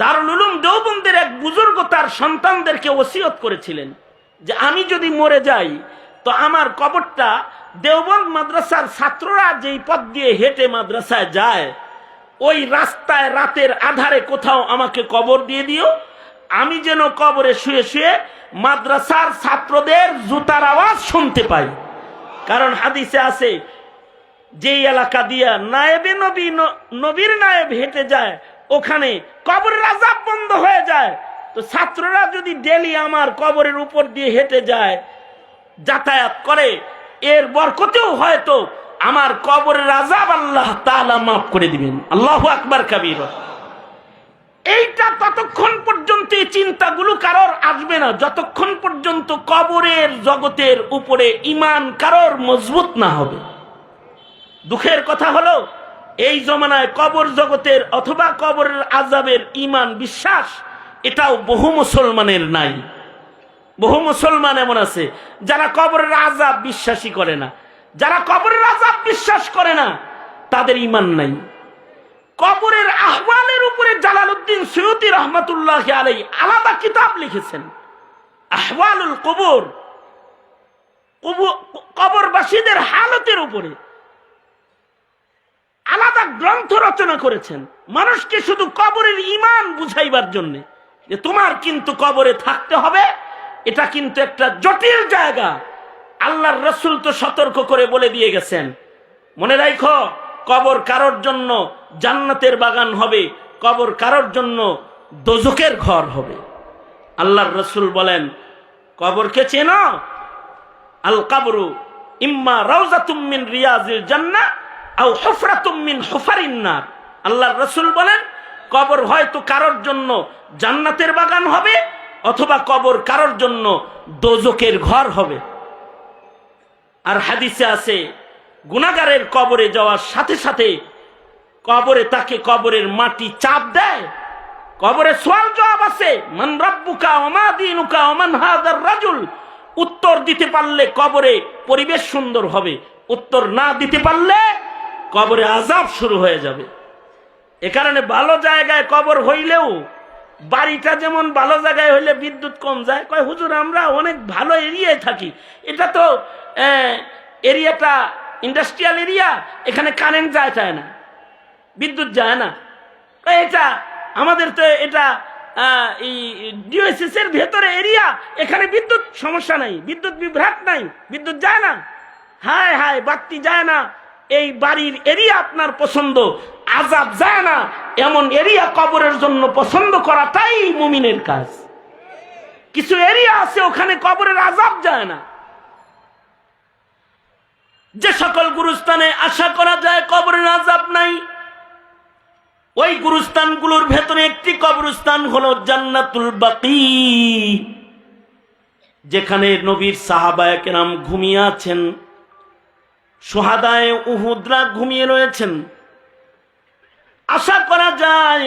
দারুল উলুম দেওবন্দের এক বুজুর্গ তার সন্তানদেরকে ওসিয়ত করেছিলেন যে আমি যদি মরে যাই, তো আমার কবরটা দেওবন্দ মাদ্রাসার ছাত্ররা যেই পথ দিয়ে হেঁটে মাদ্রাসায় যায়, ওই রাস্তায় রাতের আধারে কোথাও আমাকে কবর দিয়ে দিও। আমি যেন কবরে শুয়ে শুয়ে মাদ্রাসার ছাত্রদের জুতার আওয়াজ শুনতে পাই। কারণ হাদিসে আছে, যেই এলাকা দিয়া নায়েবে নবী নবীর নায়েব হেঁটে যায় ওখানে কবরের আজাব বন্ধ হয়ে যায়। তো ছাত্ররা যদি ডেলি আমার কবরের উপর দিয়ে হেঁটে যায়, যাতায়াত করে, এর বরকতেও হয়তো আমার কবরের আজাব আল্লাহ তালা মাফ করে দিবেন। আল্লাহ আকবার কাবির। এইটা ততক্ষণ পর্যন্ত এই চিন্তাগুলো কারোর আসবে না। যতক্ষণ পর্যন্ত কবরের জগতের উপরে ইমান কারোর মজবুত না হবে। দুঃখের কথা হলো এই জমানায় কবর জগতের অথবা কবরের আজাবের ইমান বিশ্বাস এটাও বহু মুসলমানের নাই। বহু মুসলমান এমন আছে, যারা কবরের আজাব বিশ্বাসী করে না। যারা কবরের আজাব বিশ্বাস করে না, তাদের ইমান নাই। কবরের আহ্বানের উপরে জালালউদ্দিন সৈয়দি রহমতুল্লাহ আলাই আলাদা কিতাব লিখেছেন। কবর। কবর- কবরবাসীদের হালতের উপরে। আলাদা গ্রন্থ রচনা করেছেন। মানুষকে শুধু কবরের ইমান বুঝাইবার জন্য। যে তোমার কিন্তু কবরে থাকতে হবে, এটা কিন্তু একটা জটিল জায়গা। আল্লাহর রসুল তো সতর্ক করে বলে দিয়ে গেছেন, মনে রাখো কবর কারোর জন্য জান্নাতের বাগান হবে, কবর কারোর জন্য দোজকের ঘর হবে। আল্লাহর রসুল বলেন, কবরকে চেনো? আল কাবরু ইম্মা রাউজাতুম মিন রিয়াজিল জান্নাহ। নার। আল্লাহর বলেন, কবর হয়তো কারোর জন্য জান্নাতের বাগান হবে, অথবা কবর কারোর জন্য দোজকের ঘর হবে। আর হাদিসে আছে গুনাগারের কবরে যাওয়ার সাথে সাথে কবরে তাকে কবরের মাটি চাপ দেয়। কবরে সোয়াল জবাব আছে, মান রব্বুকা ওমা দিনুকা ওমান হাদার রাজুল। উত্তর দিতে পারলে কবরে পরিবেশ সুন্দর হবে, উত্তর না দিতে পারলে কবরে আজাব শুরু হয়ে যাবে। এ কারণে ভালো জায়গায় কবর হইলেও বাড়িটা যেমন ভালো জায়গায় হইলে বিদ্যুৎ কম যায়। কয়, হুজুর, আমরা অনেক ভালো এরিয়ায় থাকি। এটা তো এরিয়াটা ইন্ডাস্ট্রিয়াল এরিয়া, এখানে কারেন্ট যায় যায় না? বিদ্যুৎ যায় না। এটা আমাদের তো এটা এই ভেতরে এরিয়া, এখানে বিদ্যুৎ সমস্যা নাই। বিদ্যুৎ বিভ্রাট নাই। বিদ্যুৎ যায় না। হায় হায়, বাতি যায় না। এই বাড়ির এরিয়া আপনার পছন্দ, আজাব যায় না। এমন এরিয়া কবরের জন্য পছন্দ করাটাই মুমিনের কাজ। কিছু এরিয়া আছে, ওখানে কবরের আজাব যায় না। যে সকল গুরুস্থানে আশা করা যায় কবরের আজাব নাই, ওই গুরুস্থানগুলোর ভেতরে একটি কবরস্থান হলো জান্নাতুল বাকি, যেখানে নবীর সাহাবায় কেরাম ঘুমিয়ে আছেন। সোহাদায় উহুদরা ঘুমিয়ে রয়েছেন। আশা করা যায়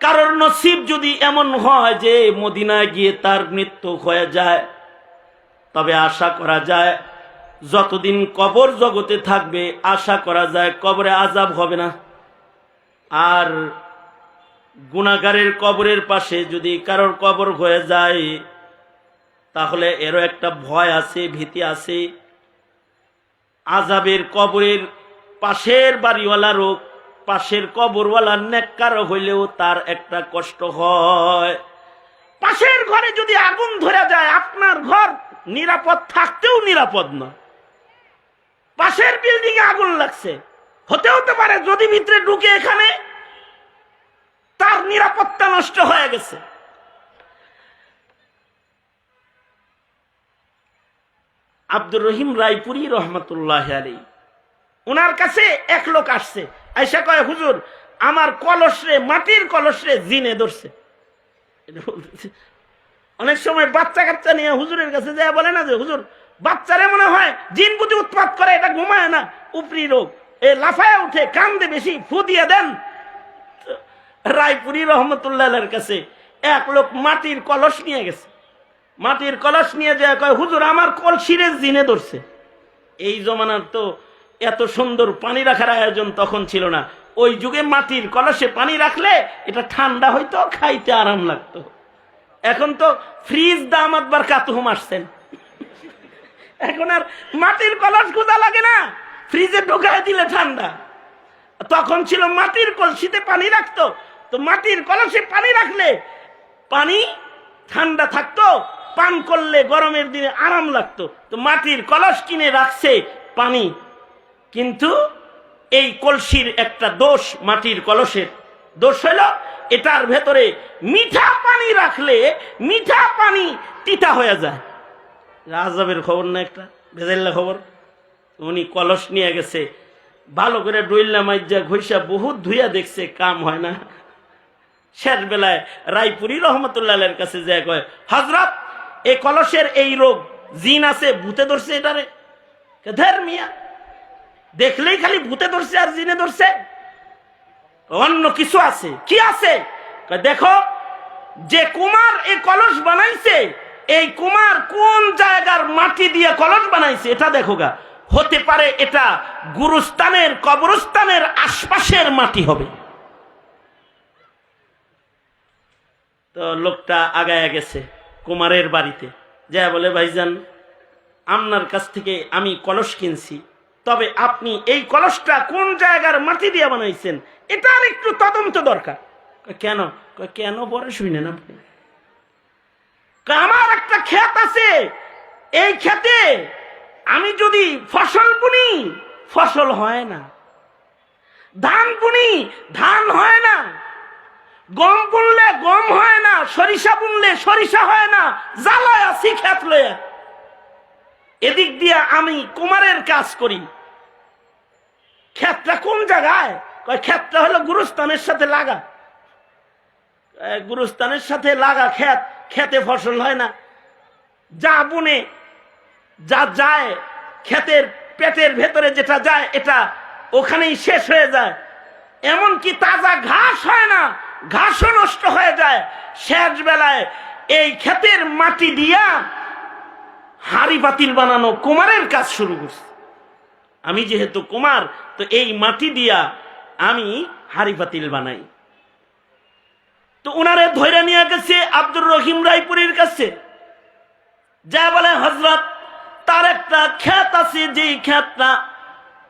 কারোর নসিব যদি এমন হয় যে মদিনায় গিয়ে তার মৃত্যু হয়ে যায়, তবে আশা করা যায় যতদিন কবর জগতে থাকবে, আশা করা যায় কবরে আজাব হবে না। আর গুণাগারের কবরের পাশে যদি কারোর কবর হয়ে যায়, তাহলে এরও একটা ভয় আছে, ভীতি আছে। আজাবের কবরের পাশের বাড়িওয়ালা রোগ, পাশের কবরওয়ালার নেককার হইলেও তার একটা কষ্ট হয়। পাশের ঘরে যদি আগুন ধরে যায়, আপনার ঘর নিরাপদ থাকতেও নিরাপদ না। পাশের বিল্ডিং এ আগুন লাগছে। হতে হতে পারে যদি ভিতরে ঢুকে এখানে, তার নিরাপত্তা নষ্ট হয়ে গেছে। আব্দুর রহিম রায়পুরি রহমতুল্লাহ আলী। ওনার কাছে এক লোক আসছে। আইসা কয়, হুজুর, আমার কলসরে, মাটির কলসরে জিনে ধরছে। অনেক সময় বাচ্চা কাচ্চা নিয়ে হুজুরের কাছে যায়, বলে না যে, হুজুর, বাচ্চারে মনে হয় জিন বুঝি উৎপাত করে, এটা ঘুমায় না, উপরি রোগ। এ লাফায় উঠে কান্দে বেশি, ফু দিয়ে দেন। রায়পুরি রহমতুল্লাহের কাছে এক লোক মাটির কলস নিয়ে গেছে। মাটির কলস নিয়ে যায়, কয়, হুজুর, আমার কলসিরে জিনে ধরছে। এই জমানার তো এত সুন্দর পানি রাখার আয়োজন তখন ছিল না। ওই যুগে মাটির কলসে পানি রাখলে এটা ঠান্ডা হইতো, খাইতে আরাম লাগতো। এখন তো ফ্রিজ দাম আদবার কাতুহুম আসছেন। এখন আর মাটির কলস গুদা লাগে না, ফ্রিজে ঢোকায় দিলে ঠান্ডা। তখন ছিল মাটির কলসিতে পানি রাখতো, তো মাটির কলসে পানি রাখলে পানি ঠান্ডা থাকতো পান করলে গরমের দিনে আরাম লাগতো। তো মাটির কলস কিনে রাখছে পানি। কিন্তু এই কলসির একটা দোষ মাটির কলসের। দোষ হলো এটার ভেতরে মিঠা পানি রাখলে মিঠা পানি তিতা হয়ে যায়। রাজবের খবর না একটা? ভেজাল্লা খবর? উনি কলস নিয়ে গেছে। ভালো করে ডইল্লা মাইজা ঘইসা বহুত ধুইয়া দেখছে, কাম হয় না। শেষ বেলায় রায়পুরি রহমতুল্লাহের কাছে যায় কয় হজরত এই কলসের এই রোগ, জিন আছে, ভূতে ধরছে এটারে। ধের মিয়া? দেখলেই খালি ভূতে ধরছে আর জিনে ধরছে। অন্য কিছু আছে। কি আছে? দেখো, যে কুমার এই কলস বানাইছে, এই কুমার কোন জায়গার মাটি দিয়ে কলস বানাইছে এটা দেখো গা। হতে পারে এটা গুরুস্থানের, কবরস্থানের আশপাশের মাটি হবে। তো লোকটা আগায় গেছে। কুমারের বাড়িতে। যা বলে, ভাইজান, আপনার কাছ থেকে আমি কলস কিনছি। তবে আপনি এই কলসটা কোন জায়গার মাটি দিয়ে বানাইছেন? এটার একটু তদন্ত দরকার। কেন? কেন বড় শুনেন আপনি? আমার একটা ক্ষেত আছে। এই ক্ষেতে আমি যদি ফসল বুনি, ফসল হয় না। ধান বুনি, ধান হয় না। গম বুনলে গম হয় না, সরিষা বুনলে সরিষা হয় না, জ্বালায় আছি খেত এদিক দিয়ে আমি কুমারের কাজ করি। ক্ষেতটা কোন জায়গায়? ক্ষেতটা হলো গুরুস্থানের সাথে লাগা। গুরুস্থানের সাথে লাগা ক্ষেত খেতে ফসল হয় না। যা বুনে, যা যায়, ক্ষেতের পেটের ভেতরে যেটা যায়, এটা ওখানেই শেষ হয়ে যায়। এমনকি তাজা ঘাস হয় না ঘাসও নষ্ট হয়ে যায়। শেষ বেলায় এই ক্ষেতের মাটি দিয়া হাড়ি পাতিল বানানো কুমারের কাজ শুরু করছে। আমি যেহেতু কুমার, তো এই মাটি দিয়া আমি হাড়ি পাতিল বানাই। তো ওনারে ধৈর্য নিয়ে গেছে আব্দুর রহিম রায়পুরীর কাছে। যা বলে হজরত তার একটা খ্যাত আছে যে খ্যাতটা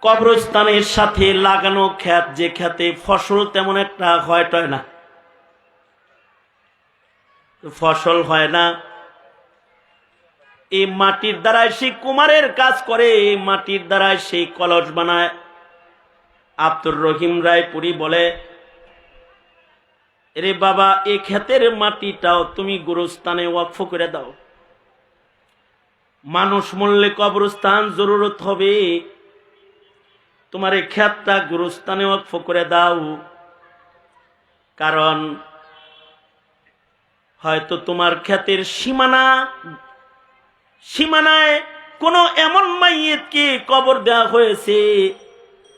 কবরস্থানের সাথে লাগানো খ্যাত যে খ্যাতে ফসল তেমন একটা হয় টয় না। ফসল হয় না। এই মাটির দ্বারায় সেই কুমারের কাজ করে, এই মাটির দ্বারায় সেই কলস বানায়। আব্দুর রহিম রায়পুরি বলে রে বাবা এই ক্ষেতের মাটিটাও তুমি গুরুস্থানে ওয়াকফ করে দাও। মানুষ মূল্যে কবরস্থান জরুরত হবে। তোমার এই ক্ষেতটা গুরুস্থানে ওয়াকফ করে দাও। কারণ হয়তো তোমার ক্ষেতের সীমানা, সীমানায় কোনো এমন মাইয়েতকে কবর দেওয়া হয়েছে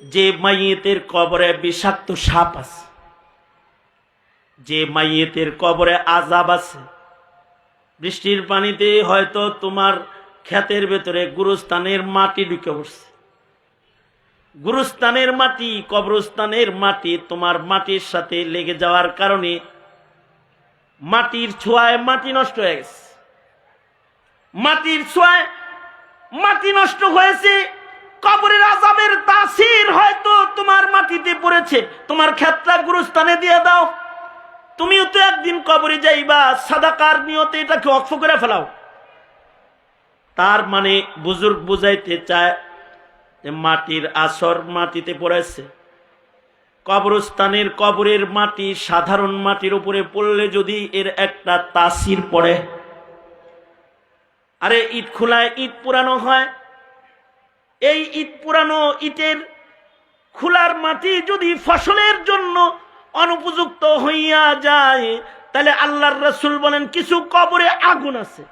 যে মাইয়েতের কবরে বিষাক্ত সাপ আছে, যে মাইয়েতের কবরে আজাব আছে। বৃষ্টির পানিতে হয়তো তোমার ক্ষেতের ভেতরে গুরুস্থানের মাটি ঢুকে পড়ছে। গুরুস্থানের মাটি, কবরস্থানের মাটি তোমার মাটির সাথে লেগে যাওয়ার কারণে মাটির ছোঁয়ায় মাটি নষ্ট হয়ে গেছে। মাটির ছোঁয়ায় মাটি নষ্ট হয়েছে, কবরের আজাবের তাসির হয়তো তোমার মাটিতে পড়েছে। তোমার ক্ষেতটা গুরুস্থানে দিয়ে দাও। তুমিও তো একদিন কবরে যাইবা, সাদাকার নিয়তে এটাকে অক্ষ করে ফেলাও। তার মানে বুজুর্গ বুঝাইতে চায় মাটির আসর মাটিতে পড়েছে। কবরস্থানের কবরের মাটি, সাধারণ মাটির উপরে পড়লে যদি এর একটা তাসির পড়ে। আরে ইট খোলায় ইট পুরানো হয়। এই ইট পুরানো ইটের খোলার মাটি যদি ফসলের জন্য অনুপযুক্ত হইয়া যায়, তাহলে আল্লাহর রসুল বলেন, কিছু কবরে আগুন আছে।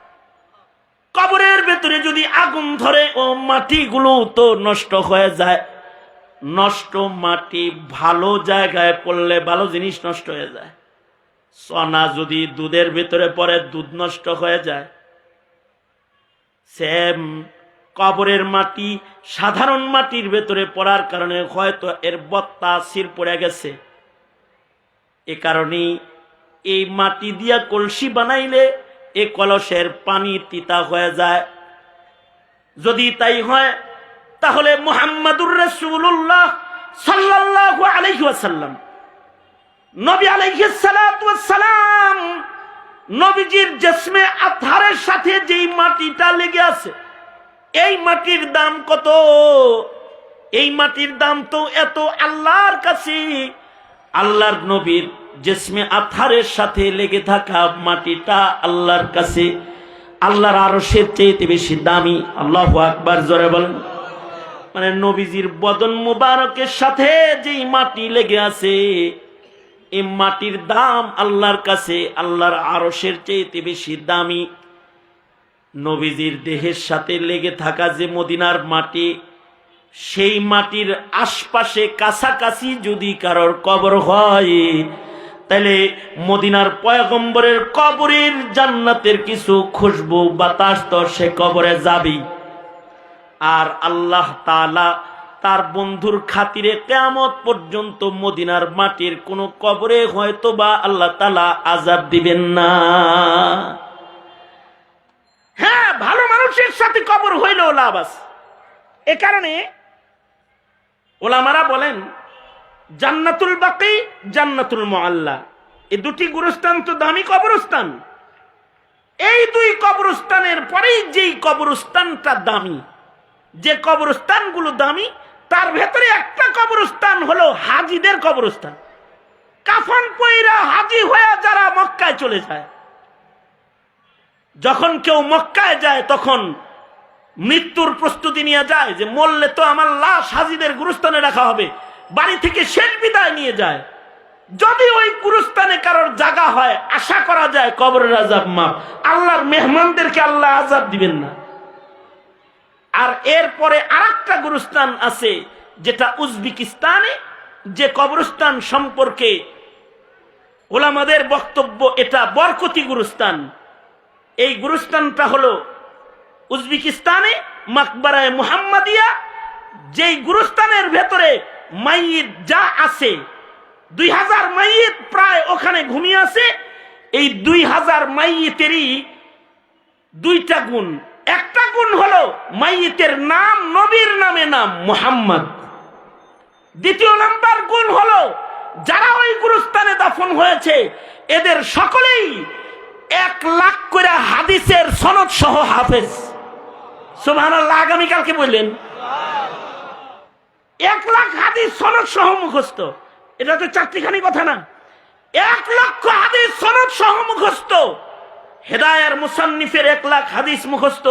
কবরের ভেতরে যদি আগুন ধরে ও মাটিগুলো তো নষ্ট হয়ে যায়। নষ্ট মাটি ভালো জায়গায় পড়লে ভালো জিনিস নষ্ট হয়ে যায়। সনা যদি দুধের ভিতরে পড়ে, দুধ নষ্ট হয়ে যায়। সেম কবরের মাটি সাধারণ মাটির ভেতরে পড়ার কারণে হয়তো এর বত্তা সির পড়ে গেছে। এ কারণেই এই মাটি দিয়া কলসি বানাইলে এ কলসের পানি তিতা হয়ে যায়। যদি তাই হয় তাহলে মোহাম্মদুর রসুল্লাহ সাল্লাহ আলহিহাসাল্লাম নবী আলহিসালাম নবীজির জসমে আধারের সাথে যেই মাটিটা লেগে আছে, এই মাটির দাম কত? এই মাটির দাম তো এত আল্লাহর কাছে। আল্লাহর নবীর জেসমে আথারের সাথে লেগে থাকা মাটিটা আল্লাহর কাছে। আল্লাহর আরও সে চেয়েতে বেশি দামি। আল্লাহ আকবার, জোরে বলেন। মানে নবীজির বদন মুবারকের সাথে যেই মাটি লেগে আছে, এই মাটির দাম আল্লাহর কাছে, আল্লাহর আরসের চেয়েতে বেশি দামি। নবীজির দেহের সাথে লেগে থাকা যে মদিনার মাটি, সেই মাটির আশপাশে কাছাকাছি যদি কারোর কবর হয়, তাহলে মদিনার পয়গম্বরের কবরের জান্নাতের কিছু খুশবু বাতাস তো সে কবরে যাবেই। আর আল্লাহ তালা তার বন্ধুর খাতিরে কেমত পর্যন্ত মদিনার মাটির কোনো কবরে হয়তো বা আল্লাহ তালা আজাব দিবেন না। হ্যাঁ ভালো মানুষের সাথে কবর হইলেও লাভ আছে। এ কারণে ওলামারা বলেন, জান্নাতুল বাকি, জান্নাতুল মোয়াল্লা এই দুটি গুরুস্থান তো দামি কবরস্থান। এই দুই কবরস্থানের পরেই যেই কবরস্থানটা দামি যে কবরস্থানগুলো দামি, তার ভেতরে একটা কবরস্থান হলো হাজিদের কবরস্থান। কাফন পইরা হাজি হয়ে যারা মক্কায় চলে যায়, যখন কেউ মক্কায় যায়, তখন মৃত্যুর প্রস্তুতি নিয়ে যায় যে মরলে তো আমার লাশ হাজিদের গুরুস্থানে রাখা হবে, বাড়ি থেকে শেষ বিদায় নিয়ে যায়। যদি ওই গুরুস্থানে কারোর জায়গা হয়, আশা করা যায় কবরের আজাব মাপ আল্লাহর মেহমানদেরকে আল্লাহ আজাব দিবেন না। আর এরপরে আর একটা গুরুস্থান আছে, যেটা উজবেকিস্তানে, যে কবরস্থান সম্পর্কে ওলামাদের বক্তব্য, এটা বরকতি গুরুস্থান। এই গুরুস্থানটা হলো উজবেকিস্তানে, মাকবারায় মুহাম্মাদিয়া, যেই গুরুস্থানের ভেতরে মাইয়িত যা আছে, দুই হাজার মাইয়িত প্রায় ওখানে ঘুমিয়ে আছে, এই দুই হাজার মাইয়িতেরই দুইটা গুণ। হলো মাইয়িতের নাম, নবীর নামে নাম মোহাম্মদ। দ্বিতীয় নাম্বার গুণ হলো যারা ওই গুরুস্থানে দাফন হয়েছে, এদের সকলেই এক লাখ করে হাদিসের সনদ সহ হাফেজ। আগামীকালকে বললেন। এক লাখ হাদিস সনদ সহ মুখস্থ। এটা তো চারটিখানি কথা না। এক লক্ষ হাদিস সনদ সহ মুখস্থ। হেদায়ার মুসান্নিফের এক লাখ হাদিস মুখস্থ।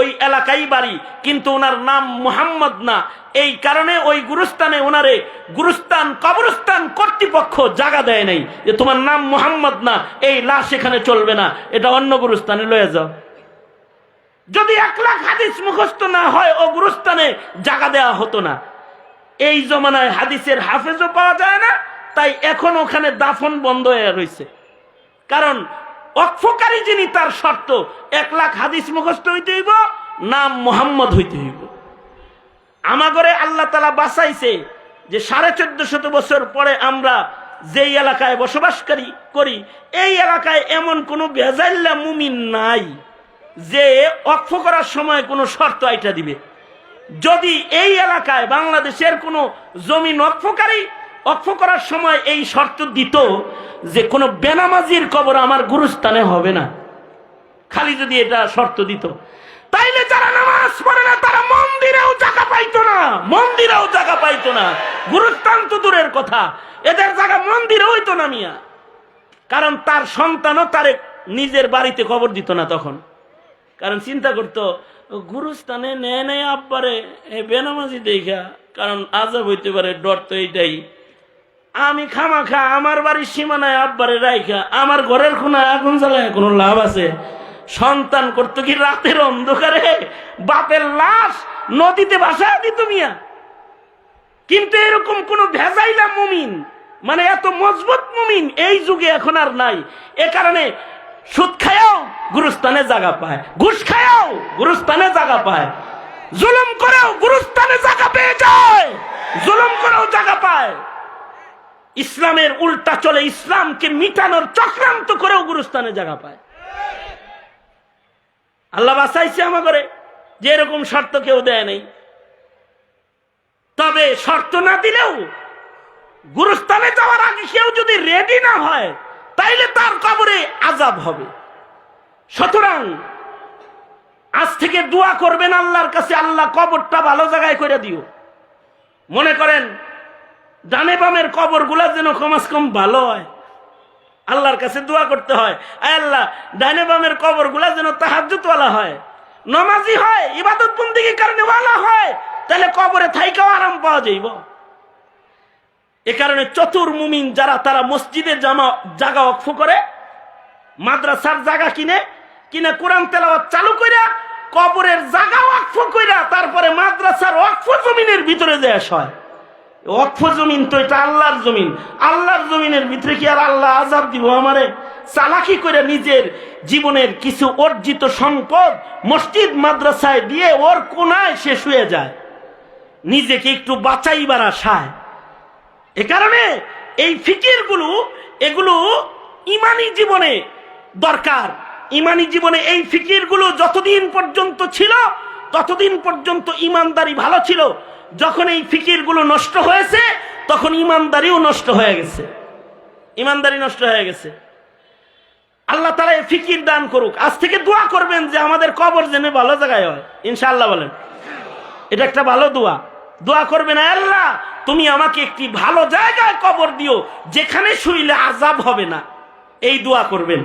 ওই এলাকাই বাড়ি, কিন্তু ওনার নাম মুহাম্মদ না। এই কারণে ওই গুরুস্থানে ওনারে গুরুস্থান, কবরস্থান কর্তৃপক্ষ জায়গা দেয় নাই যে তোমার নাম মুহাম্মদ না, এই লাশ এখানে চলবে না, এটা অন্য গুরুস্থানে লয়ে যাও। যদি এক লাখ হাদিস মুখস্থ না হয়, ও গুরুস্থানে জায়গা দেওয়া হতো না। এই জমানায় হাদিসের হাফেজও পাওয়া যায় না, তাই এখন ওখানে দাফন বন্ধ হয়ে রয়েছে কারণ অক্ষকারী যিনি, তার শর্ত, এক লাখ হাদিস মুখস্থ হইতে হইব, নাম মোহাম্মদ হইতে হইব। আমাগরে আল্লাহ তালা বাঁচাইছে যে সাড়ে চোদ্দ শত বছর পরে আমরা যেই এলাকায় বসবাস করি এই এলাকায় এমন কোনো ভেজাইল্লা মুমিন নাই যে অক্ষ করার সময় কোনো শর্ত আইটা দিবে। যদি এই এলাকায় বাংলাদেশের কোনো জমি অক্ষকারী অক্ষ করার সময় এই শর্ত দিত যে কোনো বেনামাজির কবর আমার গুরুস্থানে হবে না। খালি যদি এটা শর্ত দিত। তাইলে যারা নামাজ পড়ে না, তারা মন্দিরেও জায়গা পাইতো না। মন্দিরেও জায়গা পাইতো না। গুরুস্থান তো দূরের কথা। এদের জায়গা মন্দিরে হইতো না মিয়া। কারণ তার সন্তানও তারে নিজের বাড়িতে কবর দিত না তখন। কারণ চিন্তা করতো, গুরুস্থানে নেয় নেয় আব্বারে বেনামাজি দেখা কারণ আজাব হইতে পারে, ডর তো এইটাই। আমি খামা খা আমার বাড়ির সীমানায় আব্বারে রাইখা, আমার ঘরের কোনায় আগুন জ্বালায় কোনো লাভ আছে? সন্তান করতো কি রাতের অন্ধকারে? বাপের লাশ নদীতে ভাসায় দিত মিয়া। কিন্তু এরকম কোন ভেজাইলা মুমিন মানে এত মজবুত মুমিন এই যুগে এখন আর নাই। এ কারণে সুদ খায়াও, গুরুস্থানে জায়গা পায়। ঘুষ খায়াও, গুরুস্থানে জায়গা পায়। জুলুম করেও গুরুস্থানে জায়গা পেয়ে যায়। জুলুম করেও জায়গা পায়। ইসলামের উল্টা চলে ইসলামকে মিটানোর চক্রান্ত করেও গুরুস্থানে জায়গা পায়। আল্লাহ বাসাইছে আমাকে যে এরকম শর্ত কেউ দেয় নেই। তবে শর্ত না দিলেও গুরুস্থানে যাওয়ার আগে কেউ যদি রেডি না হয়, তাইলে তার কবরে আজাব হবে। সুতরাং আজ থেকে দোয়া করবেন আল্লাহর কাছে, আল্লাহ কবরটা ভালো জায়গায় করে দিও। মনে করেন ডানে বামের কবরগুলা যেন কমাস কম ভালো হয়। আল্লাহর কাছে দোয়া করতে হয়। আয় আল্লাহ, ডানে বামের কবরগুলা যেন তাহাজ্জুদওয়ালা হয়। নমাজি হয় ইবাদত বন্দিগির কারণে ওয়ালা হয়। তাহলে কবরে থাইকাও আরাম পাওয়া যাইব। এ কারণে চতুর মুমিন যারা তারা মসজিদে জামা জায়গা অক্ষ করে, মাদ্রাসার জাগা কিনে কিনে কোরআন তেলাওয়াত চালু কইরা, কবরের জায়গা ওয়াকফ কইরা, তারপরে মাদ্রাসার ওয়াকফ জমিনের ভিতরে যায় হয় ওয়াকফ জমিন তো এটা আল্লাহর জমিন। আল্লাহর জমিনের ভিতরে কি আর আল্লাহ আজাব দিব আমারে? চালাকি করে নিজের জীবনের কিছু অর্জিত সম্পদ মসজিদ, মাদ্রাসায় দিয়ে ওর কোনায় শেষ হয়ে যায়। নিজেকে একটু বাঁচাইবার আশায়। এ কারণে এই ফিকিরগুলো, এগুলো ইমানি জীবনে দরকার। ইমানি জীবনে এই ফিকিরগুলো যতদিন পর্যন্ত ছিল ততদিন পর্যন্ত ইমানদারি ভালো ছিল। যখন এই ফিকিরগুলো নষ্ট হয়েছে, তখন ইমানদারিও নষ্ট হয়ে গেছে। ইমানদারি নষ্ট হয়ে গেছে। আল্লাহ তালা এই ফিকির দান করুক। আজ থেকে দোয়া করবেন যে আমাদের কবর জেনে ভালো জায়গায় হয়। ইনশাআল্লাহ বলেন। এটা একটা ভালো দোয়া। দোয়া করবেন আল্লাহ, তুমি আমাকে একটি ভালো জায়গায় কবর দিও, যেখানে শুইলে আজাব হবে না। এই দোয়া করবেন।